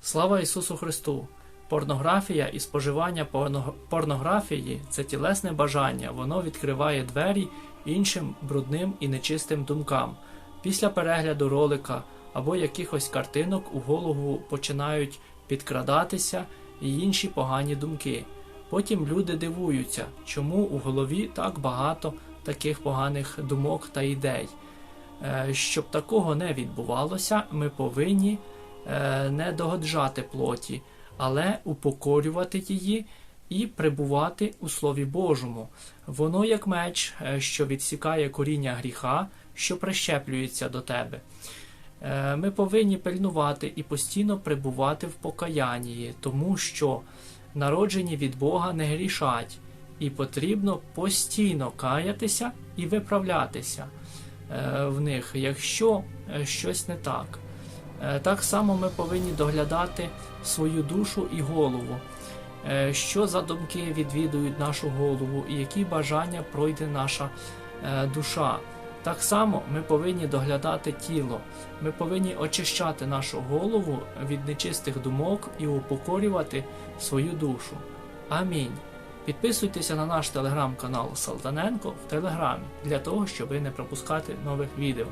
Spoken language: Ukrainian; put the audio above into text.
Слава Ісусу Христу! Порнографія і споживання порнографії це тілесне бажання, воно відкриває двері іншим брудним і нечистим думкам. Після перегляду ролика або якихось картинок у голову починають підкрадатися і інші погані думки. Потім люди дивуються, чому у голові так багато таких поганих думок та ідей. Е, Щоб такого не відбувалося, ми повинні не догоджати плоті, але упокорювати її і прибувати у Слові Божому. Воно як меч, е, що відсікає коріння гріха, що прищеплюється до тебе. Е, Ми повинні пильнувати і постійно прибувати в покаянні, тому що народжені від Бога не грішать, і потрібно постійно каятися і виправлятися е, в них, якщо е, щось не так. Е, Так само ми повинні доглядати свою душу і голову, Е, що за думки відвідують нашу голову і які бажання пройде наша е, душа. Так само ми повинні доглядати тіло, ми повинні очищати нашу голову від нечистих думок і упокорювати свою душу. Амінь. Підписуйтеся на наш телеграм-канал Салтаненко в Телеграмі для того, щоб не пропускати нових відео.